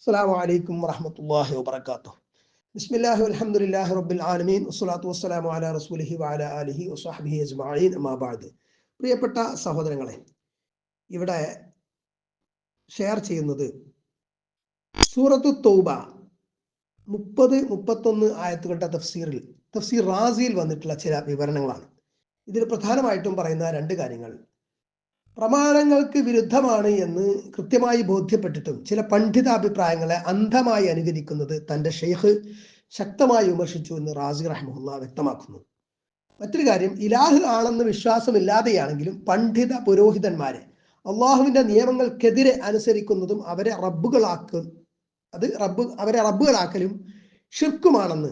അസ്സലാമു അലൈക്കും വറഹ്മത്തുള്ളാഹി വബറകാതുഹു. ബിസ്മില്ലാഹി വൽഹംദുലില്ലാഹി റബ്ബിൽ ആലമീൻ. വസ്സലാത്തു വസ്സലാമു അലാ റസൂലിഹി വഅലാ ആലിഹി വസ്വഹ്ബിഹി അജ്മഈൻ. അമ്മാ ബഅദ്. പ്രിയപ്പെട്ട സഹോദരങ്ങളെ ഇവിടെ ഷെയർ ചെയ്യുന്നത് സൂറത്തു തൗബ മുപ്പത് മുപ്പത്തൊന്ന് ആയത്തുകളുടെ തഫ്സീറിൽ തഫ്സീർ റാസിയിൽ വന്നിട്ടുള്ള ചില വിവരണങ്ങളാണ്. ഇതിൽ പ്രധാനമായിട്ടും പറയുന്ന രണ്ട് കാര്യങ്ങൾ പ്രമാണങ്ങൾക്ക് വിരുദ്ധമാണ് എന്ന് കൃത്യമായി ബോധ്യപ്പെട്ടിട്ടും ചില പണ്ഡിതാഭിപ്രായങ്ങളെ അന്ധമായി അനുകരിക്കുന്നത് തന്റെ ഷെയ്ഖ് ശക്തമായി വിമർശിച്ചു എന്ന് റാസി റഹ്മുല്ല വ്യക്തമാക്കുന്നു. മറ്റൊരു കാര്യം ഇലാഹ് ആണെന്ന് വിശ്വാസമില്ലാതെയാണെങ്കിലും പണ്ഡിത പുരോഹിതന്മാരെ അള്ളാഹുവിന്റെ നിയമങ്ങൾക്കെതിരെ അനുസരിക്കുന്നതും അവരെ റബ്ബുകളാക്കും അത് റബ്ബ് അവരെ റബ്ബുകളാക്കലും ഷിർക്കുമാണെന്ന്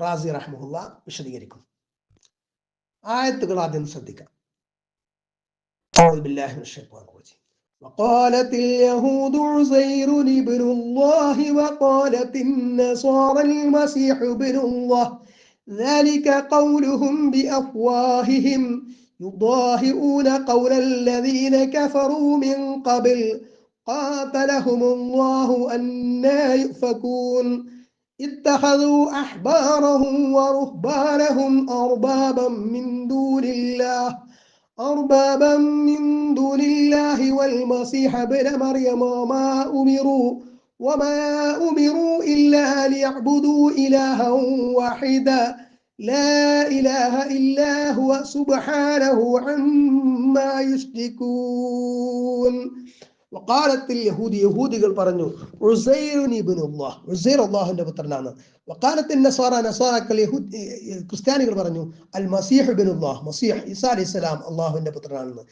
റാസി റഹ്മുല്ല വിശദീകരിക്കുന്നു. ആയത്തുകൾ ആദ്യം ശ്രദ്ധിക്കാം. أعوذ بالله من الشيطان الرجيم. وقالت اليهود عزير ابن الله وقالت النصارى المسيح ابن الله. ذلك قولهم بأفواههم. يضاهئون قول الذين كفروا من قبل. قاتلهم الله أنا يؤفكون. اتخذوا أحبارهم ورهبانهم أربابا من دون الله. أربابا من دون الله والمسيح ابن مريم وما أمروا وما أمروا إلا ليعبدوا إلها واحدا. لا إله إلا هو سبحانه عما يشركون. വക്കാലത്തിൽ യഹൂദി യഹൂദികൾ പറഞ്ഞു അള്ളാഹുന്റെ പുത്രനാണ്. വക്കാലത്തിൽ നസ്വാറ നസ്വാറാക്കൾ ക്രിസ്ത്യാനികൾ പറഞ്ഞു അൽ മസീഹ് ബിൻ മസീഹ് ഇസാ അലി ഇസ്ലാം അള്ളാഹുവിന്റെ പുത്രനാണെന്ന്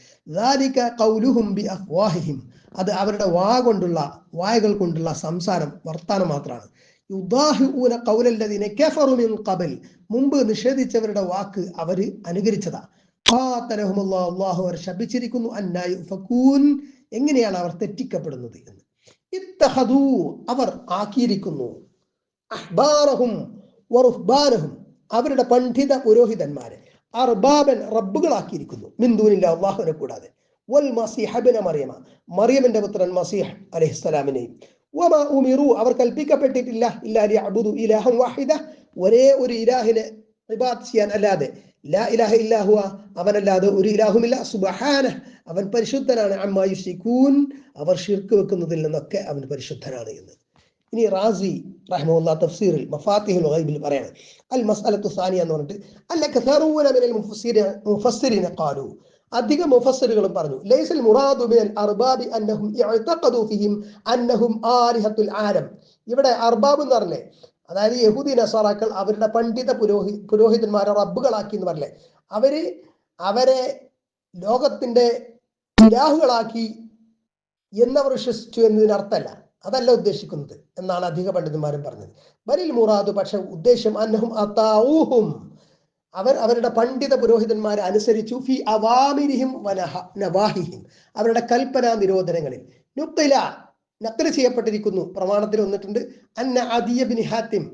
അത് അവരുടെ വാ കൊണ്ടുള്ള വായകൾ കൊണ്ടുള്ള സംസാരം വർത്താനം മാത്രമാണ്. യുദാഹിഊന കബൽ മുമ്പ് നിഷേധിച്ചവരുടെ വാക്ക് അവർ അനുകരിച്ചതാ. അള്ളാഹു അവർ ശപിച്ചിരിക്കുന്നു. അന്നായി എങ്ങനെയാണ് അവർ തെറ്റിക്കപ്പെടുന്നത് എന്ന്. അവർ ആക്കിയിരിക്കുന്നു. അഹ്ബാറഹും അവരുടെ പണ്ഡിത പുരോഹിതന്മാരെ. അർബാബൻ റബ്ബുകളാക്കിയിരിക്കുന്നു. മിന്ദൂനില്ല അള്ളാഹുവിനെ കൂടാതെ. വൽ മസിഹബിന മറിയമ മറിയമിന്റെ പുത്രൻ മസീഹ് അലഹിസ്സലാമിനെയും. അവർ കൽപ്പിക്കപ്പെട്ടിട്ടില്ല. ഇല്ലാലി അബുദു ഇലാഹം വാഹിദ ഒരേ ഒരു ഇലാഹിനെ ചെയ്യാൻ അല്ലാതെ ലാ ഇലാഹ ഇല്ലാഹുവ അവനല്ലാതെ ഒരു ഇലാഹുമില്ല. സുബഹാന അവൻ പരിശുദ്ധനാണ്. അമ്മായി അമ്മായുഷിക്കൂൻ അവർ ഷിർക്ക് വെക്കുന്നതിൽ നിന്നൊക്കെ അവൻ പരിശുദ്ധനാണ് എന്ന്. ഇനി റാസി റഹ്മുല്ല തഫ്സീറിൽ മഫാത്തിഹുൽ ഗൈബിൽ പറയാണ്. അൽ മസ്അലത്തു സാനിയ എന്ന് പറഞ്ഞിട്ട് അല്ല കസറൂന മിനൽ മുഫസ്സിരി മുഫസ്സിരിന ഖാലു. അധിക മുഫസ്സിറുകളും പറഞ്ഞു ലൈസൽ മുറാദു മിനൽ അർബാബി അന്നഹും ഇഅ്തഖദു ഫിഹിം അന്നഹും ആലിഹത്തുൽ ആലം. ഇവിടെ അർബാബ് എന്ന് പറഞ്ഞേ അതായത് യഹൂദി നസാറാക്കൾ അവരുടെ പണ്ഡിത പുരോഹി പുരോഹിതന്മാരെ റബ്ബുകളാക്കി എന്ന് പറഞ്ഞേ അവർ അവരെ ലോകത്തിന്റെ ഇലാഹുകളാക്കി എന്നവർ വിശ്വസിച്ചു എന്നതിനർത്ഥമല്ല അതല്ല ഉദ്ദേശിക്കുന്നത് എന്നാണ് അധിക പണ്ഡിതന്മാരും പറഞ്ഞത്. ബലിൽ മുറാദു പക്ഷെ ഉദ്ദേശം അന്നഹും അതാവൂഹും അവർ അവരുടെ പണ്ഡിത പുരോഹിതന്മാരെ അനുസരിച്ചു ഫി അവാമിരിഹിം വനഹ നവാഹിഹിം. അവരുടെ കൽപ്പനാ നിരോധനങ്ങളിൽ. നക്കൽ ചെയ്യപ്പെട്ടിരിക്കുന്നു. പ്രമാണത്തിൽ വന്നിട്ടുണ്ട്. അന്ന അദിയബിൻ ഹാത്തിം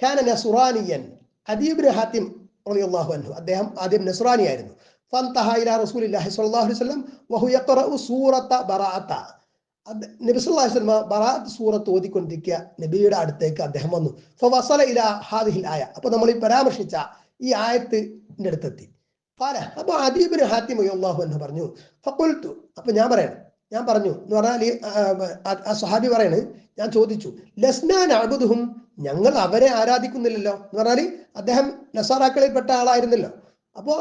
കാന നസുറാനിയൻ അദിയബിൻ ഹാത്തിം റളിയല്ലാഹു അദ്ദേഹം ആദ്യം നസുറാനിയായിരുന്നു ഫന്തഹ റസൂലില്ലാഹി സ്വല്ലല്ലാഹു അലൈഹി വസല്ലം വഹു യഖറഉ അലൈഹി ബറാഅത്ത് സൂറത്ത് ഓതിക്കൊണ്ടിരിക്കുക. നബിയുടെ അടുത്തേക്ക് അദ്ദേഹം വന്നു. ഫവസല ആയ. അപ്പോൾ നമ്മൾ ഈ പരാമർശിച്ച ഈ ആയത്തിന്റെ അടുത്തെത്തി. അപ്പൊ അപ്പോൾ അദീബിന് ഹാത്തിമ അള്ളാഹു എന്ന് പറഞ്ഞു അപ്പൊ ഞാൻ പറയണം ഞാൻ പറഞ്ഞു. എന്ന് പറഞ്ഞാൽ ആ സ്വഹാബി പറയാണ് ഞാൻ ചോദിച്ചു ലസ്നാൻ അബുദുഹും ഞങ്ങൾ അവരെ ആരാധിക്കുന്നില്ലല്ലോ. എന്ന് പറഞ്ഞാൽ അദ്ദേഹം നസാറാക്കളിൽപ്പെട്ട ആളായിരുന്നല്ലോ. അപ്പോ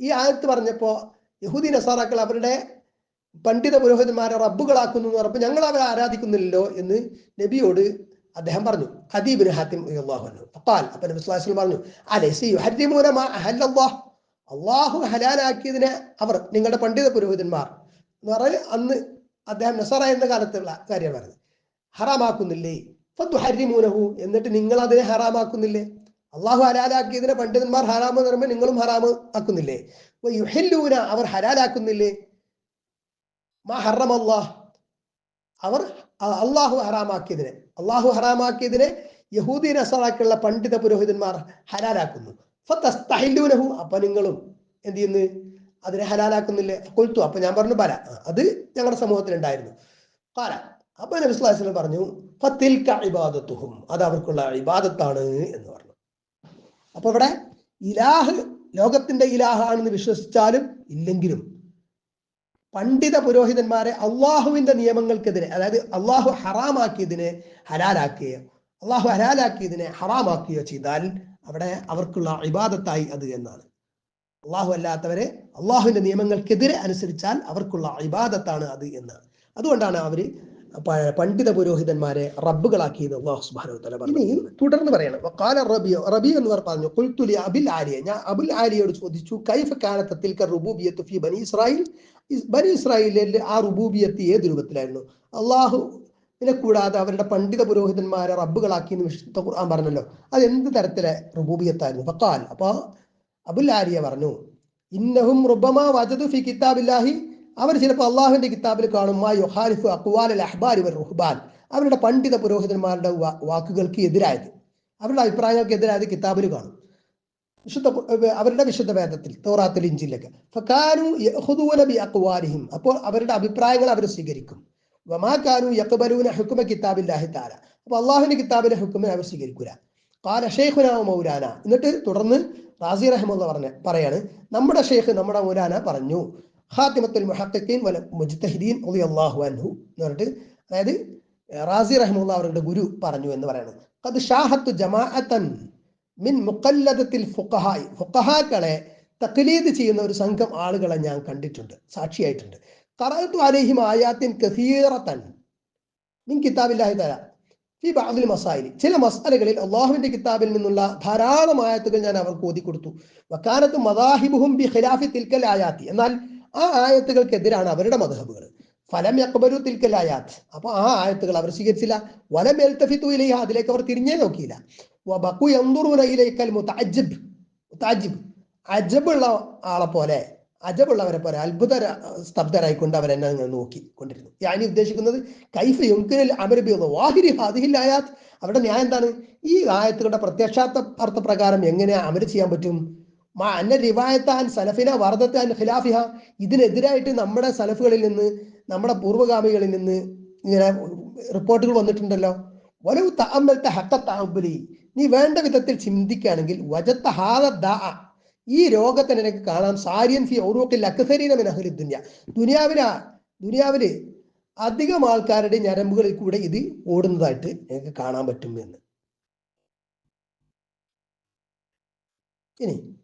ഈ ആയത്ത് പറഞ്ഞപ്പോ യഹൂദി നസാറാക്കൾ അവരുടെ പണ്ഡിത പുരോഹിതന്മാരെ റബ്ബുകളാക്കുന്നു എന്ന് പറഞ്ഞപ്പോൾ ഞങ്ങൾ അവരെ ആരാധിക്കുന്നില്ലല്ലോ എന്ന് നബിയോട് അദ്ദേഹം പറഞ്ഞു. ഹദീബിന് ഹാത്തിം അള്ളാഹു അപ്പാൽ അപ്പൊ നബി പറഞ്ഞു അലൈസി അള്ളാഹു ഹലാലാക്കിയതിനെ അവർ നിങ്ങളുടെ പണ്ഡിത പുരോഹിതന്മാർ. എന്ന് പറഞ്ഞാൽ അന്ന് അദ്ദേഹം നസറ എന്ന കാലത്തുള്ള കാര്യമാണ് പറഞ്ഞത് ഹറാമാക്കുന്നില്ലേ? ഫത്തുഹരിമൂനഹു എന്നിട്ട് നിങ്ങൾ അതിനെ ഹറാമാക്കുന്നില്ലേ? അള്ളാഹു ഹലാലാക്കിയതിനെ പണ്ഡിതന്മാർ ഹറാമ് എന്ന് പറയുമ്പോൾ നിങ്ങളും ഹറാമ് ആക്കുന്നില്ലേ? യുഹല്ലൂന അവർ ഹലാലാക്കുന്നില്ലേ? മാ ഹറം അള്ളാഹ് അവർ അള്ളാഹു ഹറാമാക്കിയതിനെ. അള്ളാഹു ഹറാമാക്കിയതിനെ യഹൂദി നസറാക്കുള്ള പണ്ഡിത പുരോഹിതന്മാർ ഹലാലാക്കുന്നു. അപ്പൊ നിങ്ങളും എന്ത് ചെയ്യുന്നു? അതിനെ ഹലാലാക്കുന്നില്ലേ? കൊൽത്തു അപ്പൊ ഞാൻ പറഞ്ഞു ബല. അത് ഞങ്ങളുടെ സമൂഹത്തിൽ ഉണ്ടായിരുന്നു കാല അപ്പൊ നബി സ്വല്ലല്ലാഹു അലൈഹി പറഞ്ഞു ഫത്തിൽക ഇബാദത്തുഹും. അത് അവർക്കുള്ള ഇബാദത്താണ് എന്ന് പറഞ്ഞു. അപ്പൊ ഇവിടെ ഇലാഹ് ലോകത്തിന്റെ ഇലാഹാണെന്ന് വിശ്വസിച്ചാലും ഇല്ലെങ്കിലും പണ്ഡിത പുരോഹിതന്മാരെ അള്ളാഹുവിന്റെ നിയമങ്ങൾക്കെതിരെ അതായത് അള്ളാഹു ഹറാമാക്കിയതിനെ ഹലാലാക്കുകയോ അള്ളാഹു ഹലാലാക്കിയതിനെ ഹറാമാക്കുകയോ ചെയ്താൽ അവിടെ അവർക്കുള്ള ഇബാദത്തായി അത് എന്നാണ്. അള്ളാഹു അല്ലാത്തവരെ അള്ളാഹുവിന്റെ നിയമങ്ങൾക്കെതിരെ അനുസരിച്ചാൽ അവർക്കുള്ള ഇബാദത്താണ് അത് എന്ന്. അതുകൊണ്ടാണ് അവർ പണ്ഡിത പുരോഹിതന്മാരെ റബ്ബുകളാക്കിയത് അള്ളാഹു സുബ്ഹാനഹു തല പറഞ്ഞു ഇനി തുടർന്ന് പറയണം. കാല റബി റബി എന്നിവർ പറഞ്ഞു ഖുൽതു ലി അബിൽ ആലിയ. ഞാൻ അബുൽ ആലിയോട് ചോദിച്ചു കൈഫ കാലത്തിൽ റുബൂബിയത്ത് ഫി ബനി ഇസ്രായേൽ? ഇസ് ബനി ഇസ്രായേലിൽ ആ റുബൂബിയത്ത് ഏത് രൂപത്തിലായിരുന്നു? അള്ളാഹു ഇതിനെ കൂടാതെ അവരുടെ പണ്ഡിത പുരോഹിതന്മാരെ റബ്ബുകളാക്കി എന്ന് വിശുദ്ധ ഖുർആൻ പറഞ്ഞല്ലോ. അത് എന്ത് തരത്തിലെ റുബൂബിയത്തായിരുന്നു? ഫക്കാൽ അപ്പൊ അബുൽ ആര്യ പറഞ്ഞു ഇന്നഹും റുബമാ വജദു ഫി കിതാബില്ലാഹി. അവർ ചിലപ്പോൾ അള്ളാഹുവിന്റെ കിതാബിൽ കാണും മാ യുഹാലിഫു അഖ്വാൽ അൽ അഹ്ബാരി വൽ റുഹ്ബാൻ. അവരുടെ പണ്ഡിത പുരോഹിതന്മാരുടെ വാക്കുകൾക്ക് എതിരായത്. അവരുടെ അഭിപ്രായങ്ങൾക്ക് എതിരായത് കിതാബിൽ കാണും. വിശുദ്ധ അവരുടെ വിശുദ്ധ വേദത്തിൽ തോറാത്തിൽ ഇഞ്ചിലൊക്കെ ഫക്കാനു ബി അഖ്വാലിഹിം അപ്പോൾ അവരുടെ അഭിപ്രായങ്ങൾ അവർ സ്വീകരിക്കും. വമാ കാനു യഖ്ബലൂന ഹുക്മ കിതാബില്ലാഹി തആല. അപ്പോൾ അള്ളാഹുവിന്റെ കിതാബിലെ ഹുക്മിനെ അവർ സ്വീകരിക്കൂല. കാല ഷെയ്ഖുന വ മൗലാന എന്നിട്ട് തുടർന്ന് റാസി റഹ്മുള്ള പറഞ്ഞ പറയാണ് നമ്മുടെ ഷെയ്ഖ് നമ്മുടെ മൗലാന പറഞ്ഞു. ഹാത്തിമത്തുൽ മുഹത്തീൻ വൽ മുജ്തഹിദീൻ അള്ളാഹു അൻഹു എന്ന് പറഞ്ഞിട്ട് അതായത് റാസി റഹ്മുള്ള അവരുടെ ഗുരു പറഞ്ഞു എന്ന് പറയുന്നത് അത് ഷാഹത്തു ജമാഅത്തൻ മിൻ മുക്കല്ലതത്തിൽ ഫുഖഹായി. ഫുഖഹാക്കളെ തക്ലീദ് ചെയ്യുന്ന ഒരു സംഘം ആളുകളെ ഞാൻ കണ്ടിട്ടുണ്ട് സാക്ഷിയായിട്ടുണ്ട്. കറത്തു അലഹിം ആയാത്തിൻ കസീറത്തൻ മിൻ കിതാബില്ലാഹി തആല. ഫി ബഅദിൽ മസായിലി ചില മസാലകളിൽ അള്ളാഹുവിന്റെ കിതാബിൽ നിന്നുള്ള ധാരാളം ആയത്തുകൾ ഞാൻ അവർക്ക് ഓതി കൊടുത്തു. വക്കാനത്ത് മദാഹിബുഹും ബി ഖിലാഫി തിൽക്കൽ ആയാത്തി. എന്നാൽ ആ ആയത്തുകൾക്കെതിരാണ് അവരുടെ മദഹബുകൾ. ഫലം യക്ബരു തിൽക്കൽ ആയാത്ത്. അപ്പൊ ആ ആയത്തുകൾ അവർ സ്വീകരിച്ചില്ല. വലം എൽത്തഫിത്തു ഇലൈഹ അതിലേക്ക് അവർ തിരിഞ്ഞേ നോക്കിയില്ല. വബഖു യൻദുറൂന ഇലൈക്കൽ മുതഅജ്ജിബ്. മുതഅജ്ജിബ്. അജബുള്ള ആളെ പോലെ അജബുള്ളവരെ പോലെ അത്ഭുത സ്തബ്ധരായിക്കൊണ്ട് അവരെന്നെ അങ്ങനെ നോക്കി കൊണ്ടിരുന്നു. ഞാൻ ഉദ്ദേശിക്കുന്നത് കൈഫ് യുക്കിനിൽ അമരബി വാഹിരി ഹാദിഹിൽ ആയാത്ത് അവിടെ ഞാൻ എന്താണ്? ഈ ആയത്തുകളുടെ പ്രത്യക്ഷാർത്ഥ അർത്ഥപ്രകാരം എങ്ങനെ അമര് ചെയ്യാൻ പറ്റും? അന്ന റിവായത്താൻ സലഫിന വർദ്ധത്താൻ ഖിലാഫിഹ. ഇതിനെതിരായിട്ട് നമ്മുടെ സലഫുകളിൽ നിന്ന് നമ്മുടെ പൂർവഗാമികളിൽ നിന്ന് ഇങ്ങനെ റിപ്പോർട്ടുകൾ വന്നിട്ടുണ്ടല്ലോ. വലു തഅമ്മൽത ഹത്ത തഅബ്ബുലി. നീ വേണ്ട വിധത്തിൽ ചിന്തിക്കുകയാണെങ്കിൽ വജത്ത ഹാദ ദാഅ. ഈ രോഗത്തെ നിനക്ക് കാണാം. സാരിയൻ ഫി ഔറൂഖിൽ അക്സരീനമിൻ അഹ്ലി ദുനിയ. ദുനിയാവില ദുനിയാവിൽ അധികം ആൾക്കാരുടെ ഞരമ്പുകളിൽ കൂടെ ഇത് ഓടുന്നതായിട്ട് നിങ്ങൾക്ക് കാണാൻ പറ്റും എന്ന്. ഇനി.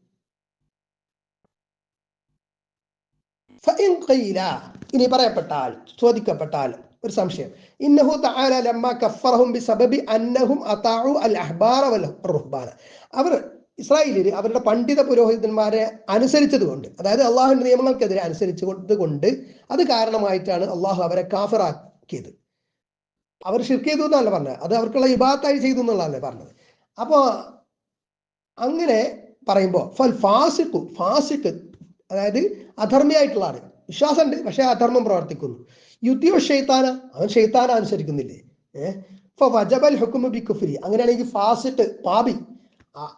ഇനി പറയപ്പെട്ടാൽ ചോദിക്കപ്പെട്ടാൽ ഒരു സംശയം. ഇന്നഹു തആല ലമ്മ കഫറഹും ബിസബബി അന്നഹും അതാഉ അൽ അഹ്ബാറ വൽ റുഹ്ബാന. അവർ ഇസ്രായേലിൽ അവരുടെ പണ്ഡിത പുരോഹിതന്മാരെ അനുസരിച്ചതുകൊണ്ട് അതായത് അള്ളാഹുവിന്റെ നിയമങ്ങൾക്കെതിരെ അനുസരിച്ചത് കൊണ്ട് അത് കാരണമായിട്ടാണ് അള്ളാഹു അവരെ കാഫറാക്കിയത്. അവർ ഷിർക്ക് ചെയ്തു എന്നല്ല പറഞ്ഞത്. അത് അവർക്കുള്ള വിഭാഗത്തായി ചെയ്തു എന്നുള്ളതല്ലേ പറഞ്ഞത്. അപ്പോൾ അങ്ങനെ പറയുമ്പോൾ ഫൽ ഫാസിഖു ഫാസിക്ക് അതായത് അധർമ്മിയായിട്ടുള്ള ആൾ. വിശ്വാസമുണ്ട് പക്ഷേ അധർമ്മം പ്രവർത്തിക്കുന്നു. യുദ്ധിയോ ഷെയ്ത്താന അവൻ ഷെയ്ത്താന അനുസരിക്കുന്നില്ലേ? ഏഹ് വജബൽ ഹുക്കുമ ബി അങ്ങനെയാണെങ്കിൽ ഫാസിട്ട് പാപി.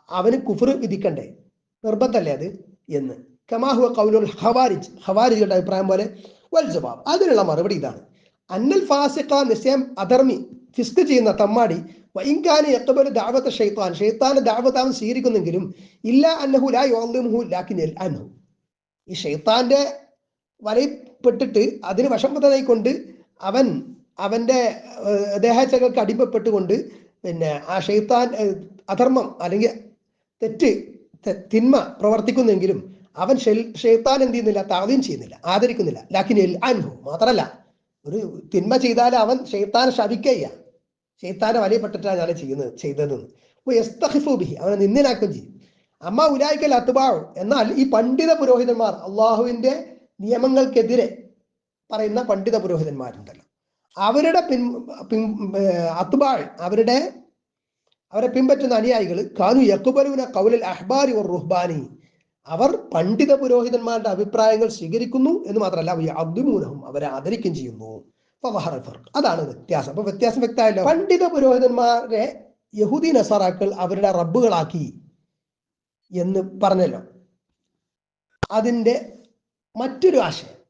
അവന് കുഫർ വിധിക്കണ്ടേ? നിർബന്ധമല്ലേ അത്? എന്ന്. കമാഹുവ കൗലുൽ ഹവാരിജ് ഹവാരിജിയുടെ അഭിപ്രായം പോലെ വൽ ജവാബ്. അതിനുള്ള മറുപടി ഇതാണ്. അന്നൽ ഫാസിഖ നിശ്ചയം അധർമ്മി ഫിസ്ക് ചെയ്യുന്ന തമ്മാടി വൈങ്കാന് എത്തപോലെ ദാവത്ത് ഷെയ്ത്താൻ ഷെയ്ത്താന്റെ ദാവത്ത് അവൻ സ്വീകരിക്കുന്നെങ്കിലും ഇല്ല അന്നഹു ലാ യോദ്ലിമുഹു ലാക്കിൻ അൻഹു. ഈ ഷെയ്ത്താന്റെ വലയിൽപ്പെട്ടിട്ട് അതിന് കൊണ്ട് അവൻ അവന്റെ ദേഹച്ചകൾക്ക് അടിമപ്പെട്ടുകൊണ്ട് പിന്നെ ആ ഷെയ്ത്താൻ അധർമ്മം അല്ലെങ്കിൽ തെറ്റ് തിന്മ പ്രവർത്തിക്കുന്നെങ്കിലും അവൻ ഷെയ്ത്താൻ എന്ത് ചെയ്യുന്നില്ല താവീം ചെയ്യുന്നില്ല ആദരിക്കുന്നില്ല. ലാക്കിൻ എൽ അൻഹു മാത്രല്ല ഒരു തിന്മ ചെയ്താൽ അവൻ ഷെയ്ത്താൻ ശവിക്കയ്യ ഷെയ്ത്താനെ വലിയപ്പെട്ടിട്ടാണ് ഞാൻ ചെയ്യുന്നത് ചെയ്തതെന്ന്. അപ്പൊ യസ്തഹിഫു ബിഹി അവനെ നിന്ദിനാക്കുകയും ചെയ്യും. അമ്മ ഉലായിക്കൽ അത്തുബാഴു എന്നാൽ ഈ പണ്ഡിത പുരോഹിതന്മാർ അള്ളാഹുവിന്റെ നിയമങ്ങൾക്കെതിരെ പറയുന്ന പണ്ഡിത പുരോഹിതന്മാരുണ്ടല്ലോ. അവരുടെ പിൻ പിൻ അത്തുബാഴ് അവരുടെ അവരെ പിൻപറ്റുന്ന അനുയായികൾ കാനു യക്കുബലുവിന കൗലിൽ അഹ്ബാരി ഓർ റുഹ്ബാനി. അവർ പണ്ഡിത പുരോഹിതന്മാരുടെ അഭിപ്രായങ്ങൾ സ്വീകരിക്കുന്നു എന്ന് മാത്രമല്ല അബ്ദുമൂനഹും അവരെ ആദരിക്കുകയും ചെയ്യുന്നു. അതാണ് വ്യത്യാസം. അപ്പൊ വ്യത്യാസം വ്യക്തമായല്ലോ? പണ്ഡിത പുരോഹിതന്മാരെ യഹൂദി നസാറാക്കൾ അവരുടെ റബ്ബുകളാക്കി എന്ന് പറഞ്ഞല്ലോ. അതിന്റെ മറ്റൊരു ആശയം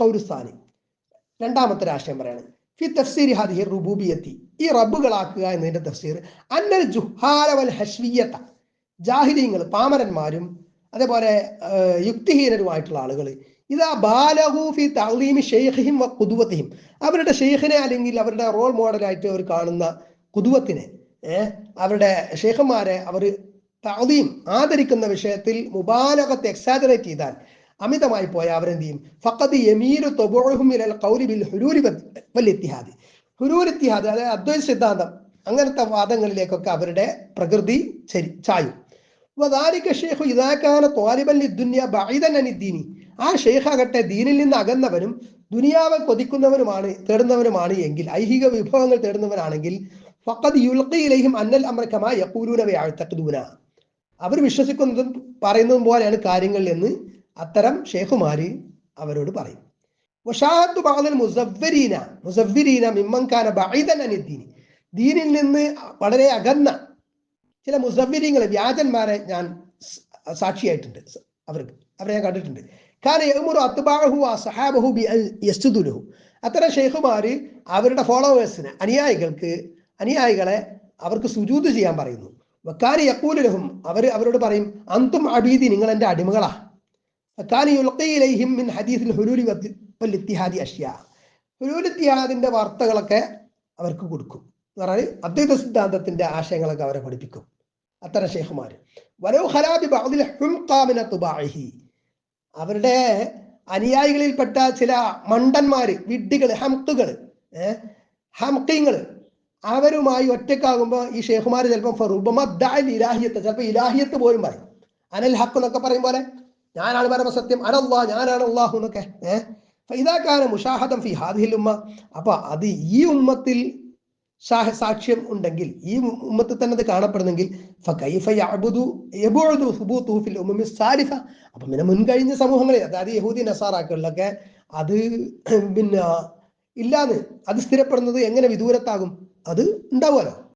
ഖൗലുസ്ഥാനി രണ്ടാമത്തെ ആശയം പറയാണ്. ഫി തഫ്സീരി ഹാദിഹി റുബൂബിയത്തി. ഈ റബ്ബുകളാക്കുക എന്നതിന്റെ തഫ്സീർ. അന്നൽ ജുഹാല വൽ ഹഷ്വിയത്ത. പാമരന്മാരും അതേപോലെ യുക്തിഹീനരുമായിട്ടുള്ള ആളുകൾ. ഇതാ ബാലഹു ഫി ഷെയ്ഖിഹിം വ കുതുവത്തിഹിം. അവരുടെ ഷെയ്ഖിനെ അല്ലെങ്കിൽ അവരുടെ റോൾ മോഡലായിട്ട് അവർ കാണുന്ന കുതുവത്തിനെ അവരുടെ ഷെയ്ഖന്മാരെ അവർ തഅലീം ആദരിക്കുന്ന വിഷയത്തിൽ മുബാലകത്തെ എക്സാജറേറ്റ് ചെയ്താൽ അമിതമായി പോയാൽ അവരെന്ത് ചെയ്യും ഫക്കത് യമീരു തൊബുഹും ഇലൽ ഖൗലി ബിൽ ഇത്തിഹാദ്. ഹുലൂൽ ഇത്തിഹാദ് അതായത് അദ്വൈത സിദ്ധാന്തം. അങ്ങനത്തെ വാദങ്ങളിലേക്കൊക്കെ അവരുടെ പ്രകൃതി ചരി ചായും. വദാലിക ഷെയ്ഖു ഇതാക്കാന ത്വാലിബൻ ദുന്യ ബഈദൻ അനിദ്ദീനി ആ ഷെയ്ഖാകട്ടെ ദീനിൽ നിന്ന് അകന്നവനും ദുനിയാവെ കൊതിക്കുന്നവരുമാണ് തേടുന്നവരുമാണ് എങ്കിൽ ഐഹിക വിഭവങ്ങൾ തേടുന്നവരാണെങ്കിൽ യുൽഖി ഇലൈഹിം അന്നൽ അംറ കമാ യഖൂലൂന വയഅതഖിദൂന അവർ വിശ്വസിക്കുന്നതും പറയുന്നതും പോലെയാണ് കാര്യങ്ങൾ എന്ന് അത്തരം ഷേഖുമാര് അവരോട് പറയും. വഷാഹത്തു മുസവരീന മുസവ്വരീന മിമ്മൻ കാന ബഈദൻ അനിദ്ദീനി ദീനിൽ നിന്ന് വളരെ അകന്ന ചില മുസവ്വരീങ്ങളെ വ്യാജന്മാരെ ഞാൻ സാക്ഷിയായിട്ടുണ്ട്. അവർക്ക് അവരെ ഞാൻ കണ്ടിട്ടുണ്ട്. കാരണം സഹാബഹു ബി അത്തരം ഷെയ്ഖുമാർ അവരുടെ ഫോളോവേഴ്സിന് അനുയായികൾക്ക് അനുയായികളെ അവർക്ക് സുജൂത് ചെയ്യാൻ പറയുന്നു. വക്കാരി യക്കൂലുലഹും അവർ അവരോട് പറയും അന്തും അബീദി നിങ്ങൾ എന്റെ മിൻ ഹദീസിൽ ഹുലൂലി വല്ലിത്തിഹാദി അഷ്യ ഹുലൂലിത്തിഹാദിന്റെ വാർത്തകളൊക്കെ അവർക്ക് കൊടുക്കും. എന്ന് പറഞ്ഞാൽ അദ്വൈത സിദ്ധാന്തത്തിന്റെ ആശയങ്ങളൊക്കെ അവരെ പഠിപ്പിക്കും. അത്തരം ഷെയ്ഖുമാർ വലോ ഖലാബി ബഅദിൽ ഹുംഖാമിന തുബാഇഹി. അവരുടെ അനുയായികളിൽപ്പെട്ട ചില മണ്ടന്മാര് വിഡ്ഢികൾ ഹംക്കുകൾ ഹംക്കിങ്ങൾ അവരുമായി ഒറ്റക്കാകുമ്പോൾ ഈ ഷെയ്ഖുമാർ ചിലപ്പോൾ ഇലാഹിയത്ത് ചിലപ്പോൾ ഇലാഹിയത്ത് പോലും പറയും. അനൽ ഹക്ക് എന്നൊക്കെ പറയും പോലെ ഞാനാണ് പരമസത്യം അനല്ലാ ഞാനാണ് അള്ളാഹു എന്നൊക്കെ. ഏഹ് ഇതാക്കാണ് മുഷാഹദം ഫി ഹാദിഹിൽ ഉമ്മ. അപ്പൊ അത് ഈ ഉമ്മത്തിൽ സാക്ഷ്യം ഉണ്ടെങ്കിൽ ഈ ഉമ്മത്തിൽ തന്നെ അത് കാണപ്പെടുന്നെങ്കിൽ അപ്പൊ പിന്നെ മുൻകഴിഞ്ഞ സമൂഹങ്ങളിൽ അതായത് യഹൂദി നസാറാക്കളിലൊക്കെ അത് പിന്നെ ഇല്ലാന്ന് അത് സ്ഥിരപ്പെടുന്നത് എങ്ങനെ വിദൂരത്താകും? അത് ഉണ്ടാവുമല്ലോ.